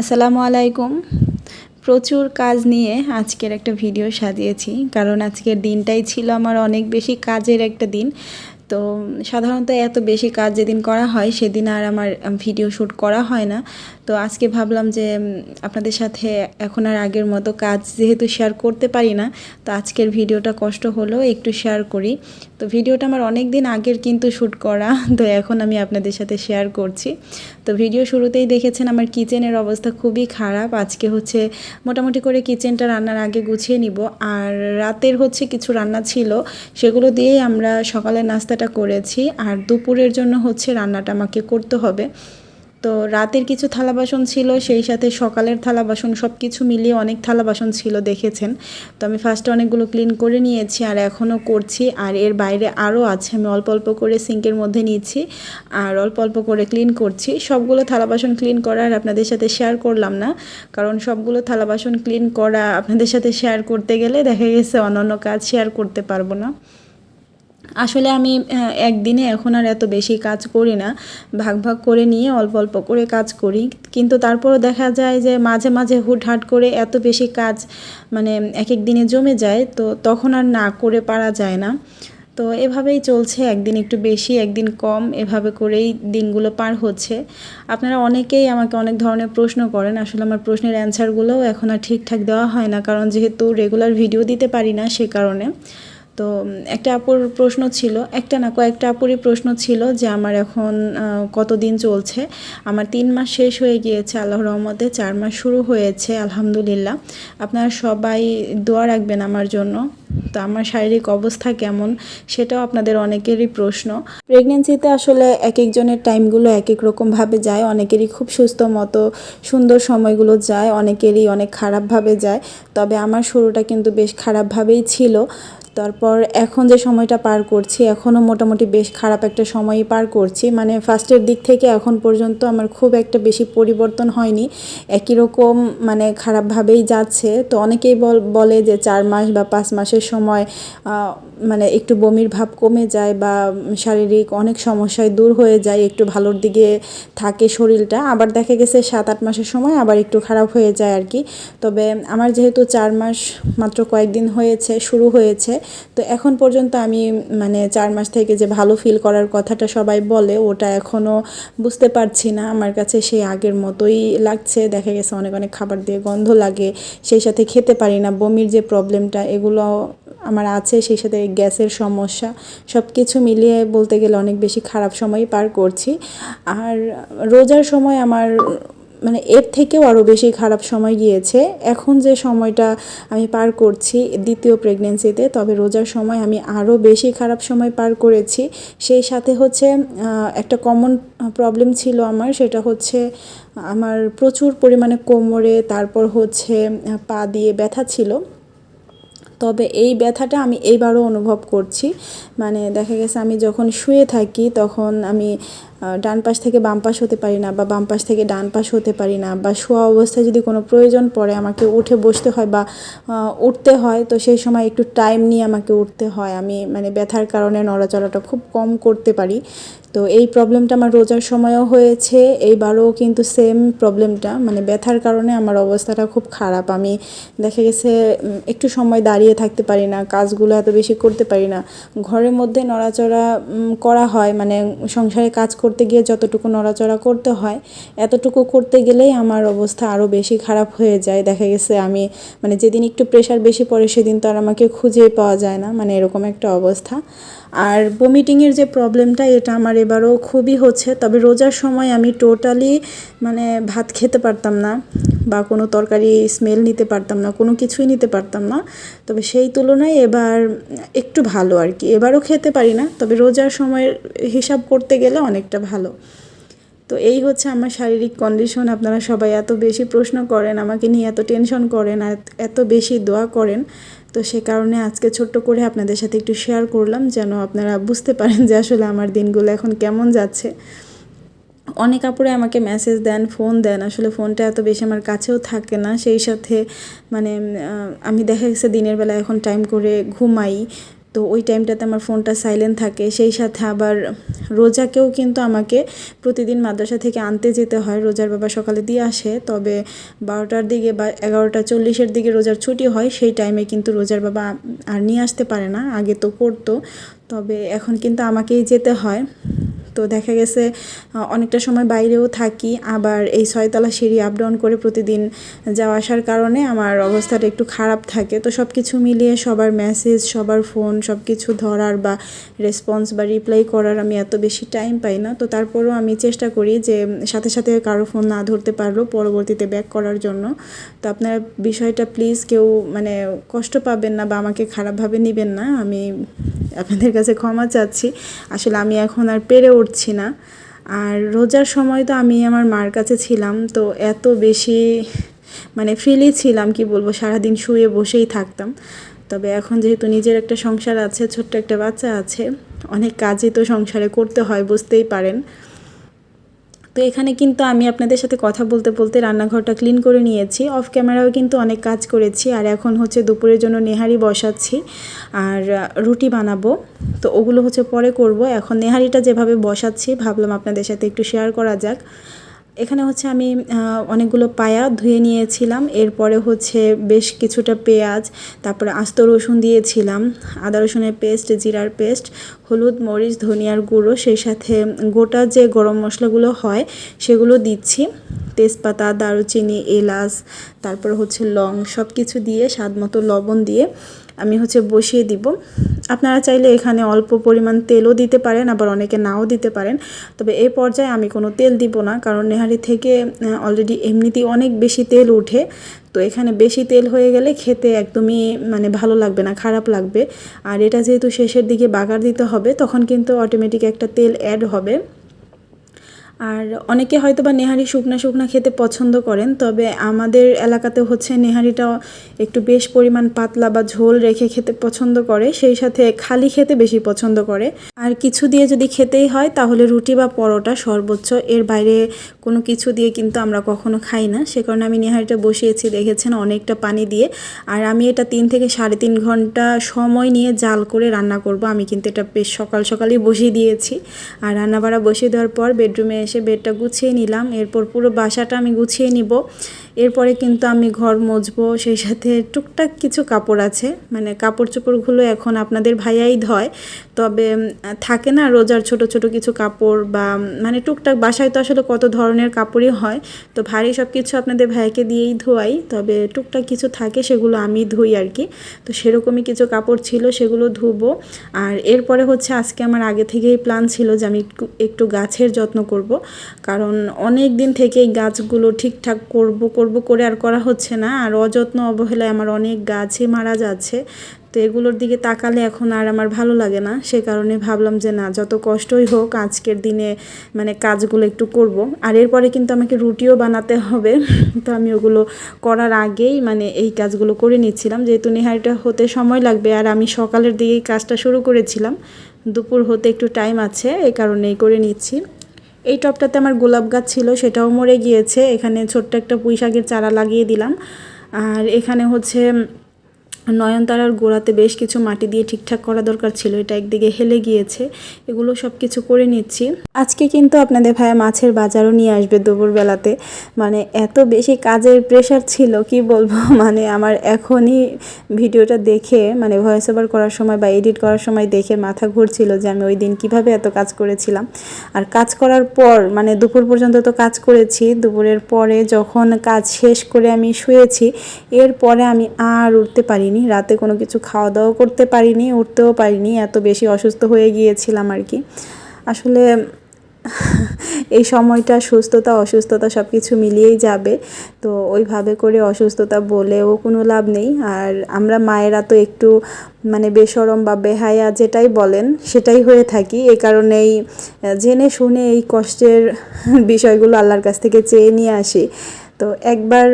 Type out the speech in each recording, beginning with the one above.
আসসালামু আলাইকুম। প্রচুর কাজ নিয়ে আজকের একটা ভিডিও সাজিয়েছি, কারণ আজকের দিনটাই ছিল আমার অনেক বেশি কাজের একটা দিন। তো সাধারণত এত বেশি কাজ যেদিন করা হয় সেদিন আর আমার ভিডিও শ্যুট করা হয় না। তো আজকে ভাবলাম যে আপনাদের সাথে এখন আর আগের মতো কাজ যেহেতু শেয়ার করতে পারি না, তো আজকের ভিডিওটা কষ্ট হলো একটু শেয়ার করি। তো ভিডিওটা আমার অনেক দিন আগের কিন্তু শ্যুট করা, তো এখন আমি আপনাদের সাথে শেয়ার করছি। তো ভিডিও শুরুতেই দেখেছেন আমার কিচেনের অবস্থা খুবই খারাপ। আজকে হচ্ছে মোটামুটি করে কিচেনটা রান্নার আগে গুছিয়ে নিব। আর রাতের হচ্ছে কিছু রান্না ছিল, সেগুলো দিয়েই আমরা সকালের নাস্তাটা করেছি আর দুপুরের জন্য হচ্ছে রান্নাটা আমাকে করতে হবে। তো রাতের কিছু থালা বাসন ছিল, সেই সাথে সকালের থালা বাসন সব কিছু মিলিয়ে অনেক থালা বাসন ছিল দেখেছেন। তো আমি ফার্স্টে অনেকগুলো ক্লিন করে নিয়েছি আর এখনও করছি আর এর বাইরে আরও আছে, আমি অল্প অল্প করে সিঙ্কের মধ্যে নিচ্ছি আর অল্প অল্প করে ক্লিন করছি। সবগুলো থালা বাসন ক্লিন করা আর আপনাদের সাথে শেয়ার করলাম না, কারণ সবগুলো থালা বাসন ক্লিন করা আপনাদের সাথে শেয়ার করতে গেলে দেখা গেছে অন্যান্য কাজ শেয়ার করতে পারব না। আসলে আমি একদিনে এখন আর এত বেশি কাজ করি না। ভাগ ভাগ করে নিয়ে অল্প অল্প করে কাজ করি। কিন্তু তারপরও দেখা যায় যে মাঝে মাঝে হুটহাট করে এত বেশি কাজ মানে এক এক দিনে জমে যায়, তো তখন আর না করে পারা যায় না। তো এভাবেই চলছে, একদিন একটু বেশি, একদিন কম, এভাবে করেই দিনগুলো পার হচ্ছে। আপনারা অনেকেই আমাকে অনেক ধরনের প্রশ্ন করেন, আসলে আমার প্রশ্নের অ্যান্সারগুলোও এখন আর ঠিকঠাক দেওয়া হয় না, কারণ যেহেতু রেগুলার ভিডিও দিতে পারি না সে কারণে। তো একটা আপুর প্রশ্ন ছিল, একটা না, কয়েকটা আপুরই প্রশ্ন ছিল যে আমার এখন কতদিন চলছে? আমার তিন মাস শেষ হয়ে গিয়েছে আল্লাহ রহমতে চার মাস শুরু হয়েছে, আলহামদুলিল্লাহ। আপনারা সবাই দোয়া রাখবেন আমার জন্য। তো আমার শারীরিক অবস্থা কেমন সেটাও আপনাদের অনেকেরই প্রশ্ন। প্রেগনেন্সিতে আসলে এক একজনের টাইমগুলো এক এক রকমভাবে যায়, অনেকেরই খুব সুস্থ মতো, সুন্দর সময়গুলো যায়, অনেকেরই অনেক খারাপভাবে যায়। তবে আমার শুরুটা কিন্তু বেশ খারাপভাবেই ছিল। তারপর এখন যে সময়টা পার করছি, এখনও মোটামুটি বেশ খারাপ একটা সময়ই পার করছি। মানে ফার্স্টের দিক থেকে এখন পর্যন্ত আমার খুব একটা বেশি পরিবর্তন হয়নি। একই রকম মানে খারাপভাবেই যাচ্ছে। তো অনেকেই বল যে চার মাস বা পাঁচ মাসের সময় মানে একটু বমির ভাব কমে যায় বা শারীরিক অনেক সমস্যায় দূর হয়ে যায়, একটু ভালোর দিকে থাকে শরীরটা। আবার দেখা গেছে সাত, আট মাসের সময় আবার একটু খারাপ হয়ে যায় আর কি। তবে আমার যেহেতু চার মাস মাত্র কয়েকদিন হয়েছে, শুরু হয়েছে, তো এখন পর্যন্ত আমি মানে চার মাস থেকে যে ভালো ফিল করার কথাটা সবাই বলে, ওটা এখনও বুঝতে পারছি না। আমার কাছে সেই আগের মতোই লাগছে। দেখা গেছে অনেক অনেক খাবার দিয়ে গন্ধ লাগে, সেই সাথে খেতে পারি না। বমির যে প্রবলেমটা এগুলো আমার আছে, সেই সাথে গ্যাসের সমস্যা সব কিছু মিলিয়ে বলতে গেলে অনেক বেশি খারাপ সময়ই পার করছি। আর রোজার সময় আমার মানে এর থেকেও আরও বেশি খারাপ সময় গিয়েছে। এখন যে সময়টা আমি পার করছি দ্বিতীয় প্রেগনেন্সিতে তবে রোজার সময় আমি আরও বেশি খারাপ সময় পার করেছি। সেই সাথে হচ্ছে একটা কমন প্রবলেম ছিল আমার, সেটা হচ্ছে আমার প্রচুর পরিমাণে কোমরে, তারপর হচ্ছে পা দিয়ে ব্যথা ছিল। তবে এই ব্যথাটা আমি এইবারও অনুভব করছি। মানে দেখা গেছে আমি যখন শুয়ে থাকি তখন আমি ডান পাশ থেকে বাম পাশ হতে পারি না বা বাম পাশ থেকে ডান পাশ হতে পারি না বা শোয়া অবস্থায় যদি কোনো প্রয়োজন পড়ে আমাকে উঠে বসতে হয় বা উঠতে হয় তো সেই সময় একটু টাইম নিয়ে আমাকে উঠতে হয়। আমি মানে ব্যথার কারণে নড়াচড়াটা খুব কম করতে পারি। তো এই প্রবলেমটা আমার রোজার সময়ও হয়েছে। এইবারও কিন্তু সেম প্রবলেমটা মানে ব্যথার কারণে আমার অবস্থাটা খুব খারাপ। আমি দেখা গেছে একটু সময় দাঁড়িয়ে থাকতে পারি না, কাজগুলো এত বেশি করতে পারি না। ঘরের মধ্যে নড়াচড়া করা হয়। মানে সংসারে কাজ করতে গিয়ে যতটুকু নড়াচড়া করতে হয়, এতটুকু করতে গেলেই আমার অবস্থা আরও বেশি খারাপ হয়ে যায়। দেখা গেছে আমি মানে যেদিন একটু প্রেশার বেশি পড়ে, সেদিন তো আর আমাকে খুঁজেই পাওয়া যায় না। মানে এরকম একটা অবস্থা। আর ভমিটিংয়ের যে প্রবলেমটা এটা আমার এবারও খুবই হচ্ছে, তবে রোজার সময় আমি টোটালি মানে ভাত খেতে পারতাম না বা কোনো তরকারি স্মেল নিতে পারতাম না, কোনো কিছুই নিতে পারতাম না। তবে সেই তুলনায় এবার একটু ভালো আর কি। এবারও খেতে পারি না, তবে রোজার সময়ের হিসাব করতে গেলে অনেকটা ভালো। তো এই হচ্ছে আমার শারীরিক কন্ডিশন আপনারা সবাই এত বেশি প্রশ্ন করেন, আমাকে নিয়ে এত টেনশন করেন আর এত বেশি দোয়া করেন, তো সে কারণে আজকে ছোট্ট করে আপনাদের সাথে একটু শেয়ার করলাম যেন আপনারা বুঝতে পারেন যে আসলে আমার দিনগুলো এখন কেমন যাচ্ছে। অনেক আপুরে আমাকে মেসেজ দেন ফোন দেন, আসলে ফোনটা এত বেশি আমার কাছেও থাকে না। সেই সাথে মানে আমি দেখা গেছে দিনের বেলা এখন টাইম করে ঘুমাই। তো ওই টাইমটাতে আমার ফোনটা সাইলেন্ট থাকে। সেই সাথে আবার রোজাকেও কিন্তু আমাকে প্রতিদিন মাদ্রাসা থেকে আনতে যেতে হয়। রোজার বাবা সকালে দিয়ে আসে, তবে বারোটার দিকে বা এগারোটা চল্লিশের দিকে রোজার ছুটি হয়। সেই টাইমে কিন্তু রোজার বাবা আর নিয়ে আসতে পারে না। আগে তো করতো, তবে এখন কিন্তু আমাকেই যেতে হয়। তো দেখা গেছে অনেকটা সময় বাইরেও থাকি, আবার এই ছয়তলা সিঁড়ি আপ ডাউন করে প্রতিদিন যাওয়া আসার কারণে আমার অবস্থাটা একটু খারাপ থাকে। তো সব কিছু মিলিয়ে সবার মেসেজ সবার ফোন সব কিছু ধরার বা রেসপন্স বা রিপ্লাই করার আমি এত বেশি টাইম পাই না। তো তারপরেও আমি চেষ্টা করি যে সাথে সাথে কারও ফোন না ধরতে পারলেও পরবর্তীতে ব্যাক করার জন্য। তো আপনার বিষয়টা প্লিজ কেউ মানে কষ্ট পাবেন না বা আমাকে খারাপভাবে নেবেন না, আমি আপনাদের কাছে ক্ষমা চাচ্ছি। আসলে আমি এখন আর পেরে উঠছি না। আর রোজার সময় তো আমি আমার মার কাছে ছিলাম, তো এত বেশি মানে ফ্রিলি ছিলাম, কি বলব, সারাদিন শুয়ে বসেই থাকতাম। তবে এখন যেহেতু নিজের একটা সংসার আছে, ছোট্ট একটা বাচ্চা আছে, অনেক কাজই তো সংসারে করতে হয়, বুঝতেই পারেন। তো এখানে কিন্তু আমি আপনাদের সাথে কথা বলতে বলতে রান্নাঘরটা ক্লিন করে নিয়েছি। অফ ক্যামেরাও কিন্তু অনেক কাজ করেছি আর এখন হচ্ছে দুপুরের জন্য নেহারি বসাচ্ছি আর রুটি বানাবো। তো ওগুলো হচ্ছে পরে করব। এখন নেহারিটা যেভাবে বসাচ্ছি, ভাবলাম আপনাদের সাথে একটু শেয়ার করা যাক। এখানে হচ্ছে আমি অনেকগুলো পায়া ধুয়ে নিয়েছিলাম। এরপরে হচ্ছে বেশ কিছুটা পেঁয়াজ, তারপরে আস্ত রসুন দিয়েছিলাম, আদা রসুনের পেস্ট, জিরার পেস্ট, হলুদ, মরিচ, ধনিয়ার গুঁড়ো, সেই সাথে গোটা যে গরম মশলাগুলো হয় সেগুলো দিচ্ছি। তেজপাতা, দারুচিনি, এলাচ, তারপর হচ্ছে লং সব কিছু দিয়ে স্বাদ মতো লবণ দিয়ে আমি হচ্ছে বসিয়ে দিব। আপনারা চাইলে এখানে অল্প পরিমাণ তেলও দিতে পারেন, আবার অনেকে নাও দিতে পারেন। তবে এই পর্যায়ে আমি কোনো তেল দিব না, কারণ নেহারি থেকে অলরেডি এমনিতেই অনেক বেশি তেল উঠে তো এখানে বেশি তেল হয়ে গেলে খেতে একদমই মানে ভালো লাগবে না, খারাপ লাগবে। আর এটা যেহেতু শেষের দিকে বাগার দিতে হবে, তখন কিন্তু অটোমেটিক একটা তেল অ্যাড হবে। আর অনেকে হয়তো বা নেহারি শুকনা শুকনা খেতে পছন্দ করেন, তবে আমাদের এলাকাতে হচ্ছে নেহারিটা একটু বেশ পরিমাণ পাতলা বা ঝোল রেখে খেতে পছন্দ করে, সেই সাথে খালি খেতে বেশি পছন্দ করে। আর কিছু দিয়ে যদি খেতেই হয়, তাহলে রুটি বা পরোটা সর্বোচ্চ। এর বাইরে কোনো কিছু দিয়ে কিন্তু আমরা কখনো খাই না। সে কারণে আমি নেহারিটা বসিয়েছি, দেখেছেন অনেকটা পানি দিয়ে। আর আমি এটা তিন থেকে সাড়ে তিন ঘণ্টা সময় নিয়ে জাল করে রান্না করব। আমি কিন্তু এটা বেশ সকাল সকালই বসিয়ে দিয়েছি। আর রান্না বাড়া বসিয়ে দেওয়ার পর বেডরুমে এসে বেডটা গুছিয়ে নিলাম। এরপর পুরো বাসাটা আমি গুছিয়ে নিব। এরপরে কিন্তু আমি ঘর মুছবো সেই সাথে টুকটাক কিছু কাপড় আছে। মানে কাপড় চোপড়গুলো এখন আপনাদের ভাইয়াই ধয়। তবে থাকে না রোজার ছোট ছোট কিছু কাপড় বা মানে টুকটাক বাসায় তো আসলে কত ধরনের কাপড়ই হয়। তো ভারী সব কিছু আপনাদের ভাইকে দিয়েই ধোয়াই। তবে টুকটাক কিছু থাকে সেগুলো আমি ধুই আর কি। তো সেরকমই কিছু কাপড় ছিল সেগুলো ধুবো। আর এরপরে হচ্ছে আজকে আমার আগে থেকেই প্ল্যান ছিল যে আমি একটু গাছের যত্ন করব। কারণ অনেক দিন থেকেই গাছগুলো ঠিকঠাক করব করব করে আর করা হচ্ছে না। আর অযত্ন অবহেলায় আমার অনেক গাছই মারা যাচ্ছে। তো এগুলোর দিকে তাকালে এখন আর আমার ভালো লাগে না। সে কারণে ভাবলাম যে না, যত কষ্টই হোক আজকের দিনে মানে কাজগুলো একটু করব। আর এরপরে কিন্তু আমাকে রুটিও বানাতে হবে। তো আমি ওগুলো করার আগেই মানে এই কাজগুলো করে নিচ্ছিলাম। যেহেতু নেহারিটা হতে সময় লাগবে আর আমি সকালের দিকেই কাজটা শুরু করেছিলাম। দুপুর হতে একটু টাইম আছে এই কারণেই করে নিচ্ছি। এই টপটাতে আমার গোলাপ গাছ ছিল, সেটাও মরে গিয়েছে। এখানে ছোট্ট একটা পুঁই শাকের চারা লাগিয়ে দিলাম। আর এখানে হচ্ছে নয়নতারার গোড়াতে বেশ কিছু মাটি দিয়ে ঠিকঠাক করা দরকার ছিল। এটা একদিকে হেলে গিয়েছে। এগুলো সব কিছু করে নিচ্ছি। আজকে কিন্তু আপনাদের ভাইয়া মাছের বাজারও নিয়ে আসবে দুপুরবেলাতে। মানে এত বেশি কাজের প্রেশার ছিল, কি বলব? মানে আমার এখনই ভিডিওটা দেখে মানে ভয়েস ওভার করার সময় বা এডিট করার সময় দেখে মাথা ঘুরছিল যে আমি ওই দিন কীভাবে এত কাজ করেছিলাম। আর কাজ করার পর মানে দুপুর পর্যন্ত তো কাজ করেছি, দুপুরের পরে যখন কাজ শেষ করে আমি শুয়েছি, এরপরে আমি আর উঠতে পারিনি। পারিনি, রাতে কোনো কিছু খাওয়া দাওয়া করতে পারিনি, উঠতেও পারিনি, এত বেশি অসুস্থ হয়ে গিয়েছিলাম আর কি। আসলে এই সময়টা সুস্থতা, অসুস্থতা সব কিছু মিলিয়েই যাবে। তো ওইভাবে করে অসুস্থতা বলেও কোনো লাভ নেই। আর আমরা মায়েরা তো একটু মানে বেসরম বা বেহায়া যেটাই বলেন, সেটাই হয়ে থাকি। এই কারণেই জেনে শুনে এই কষ্টের বিষয়গুলো আল্লাহর কাছ থেকে চেয়ে নিয়ে আসি। তো একবার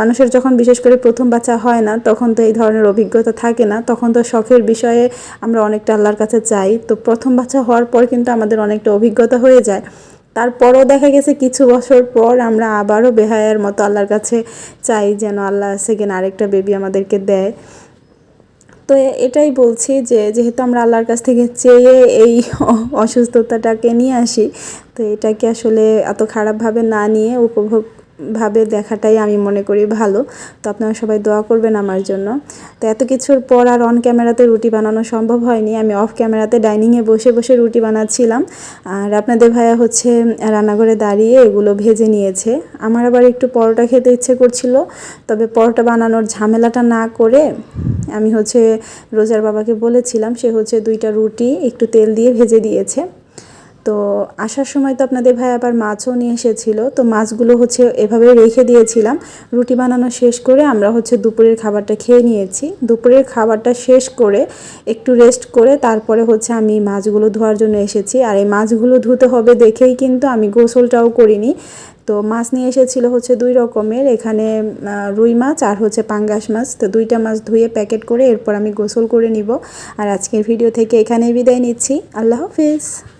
মানুষের যখন বিশেষ করে প্রথম বাচ্চা হয় না, তখন তো এই ধরনের অভিজ্ঞতা থাকে না, তখন তো শখের বিষয়ে আমরা অনেকটা আল্লাহর কাছে চাই তো প্রথম বাচ্চা হওয়ার পর কিন্তু আমাদের অনেকটা অভিজ্ঞতা হয়ে যায়। তারপরও দেখা গেছে কিছু বছর পর আমরা আবারও বেহায়ার মতো আল্লাহর কাছে চাই যেন আল্লাহ সেকেন্ড আরেকটা বেবি আমাদেরকে দেয়। তো এটাই বলছি যে, যেহেতু আমরা আল্লাহর কাছ থেকে চেয়ে এই অসুস্থতাটাকে নিয়ে আসি, তো এটাকে আসলে এত খারাপভাবে না নিয়ে উপভোগ ভাবে দেখাটাই আমি মনে করি ভালো। তো আপনারা সবাই দোয়া করবেন আমার জন্য। তো এত কিছুর পর আর অন ক্যামেরাতে রুটি বানানো সম্ভব হয়নি। আমি অফ ক্যামেরাতে ডাইনিংয়ে বসে বসে রুটি বানাচ্ছিলাম। আর আপনাদের ভাইয়া হচ্ছে রান্নাঘরে দাঁড়িয়ে এগুলো ভেজে নিয়েছে। আমার আবার একটু পরোটা খেতে ইচ্ছে করছিল। তবে পরোটা বানানোর ঝামেলাটা না করে আমি হচ্ছে রোজার বাবাকে বলেছিলাম, সে হচ্ছে দুইটা রুটি একটু তেল দিয়ে ভেজে দিয়েছে। তো আসার সময় তো আপনাদের ভাই আবার মাছও নিয়ে এসেছিল, তো মাছগুলো হচ্ছে এভাবে রেখে দিয়েছিলাম। রুটি বানানো শেষ করে আমরা হচ্ছে দুপুরের খাবারটা খেয়ে নিয়েছি। দুপুরের খাবারটা শেষ করে একটু রেস্ট করে তারপরে হচ্ছে আমি মাছগুলো ধোয়ার জন্য এসেছি। আর এই মাছগুলো ধুতে হবে দেখেই কিন্তু আমি গোসলটাও করিনি। তো মাছ নিয়ে এসেছিল হচ্ছে দুই রকমের, এখানে রুই মাছ আর হচ্ছে পাঙ্গাস মাছ। তো দুইটা মাছ ধুয়ে প্যাকেট করে এরপর আমি গোসল করে নিব। আর আজকের ভিডিও থেকে এখানেই বিদায় নিচ্ছি। আল্লাহ হাফিজ।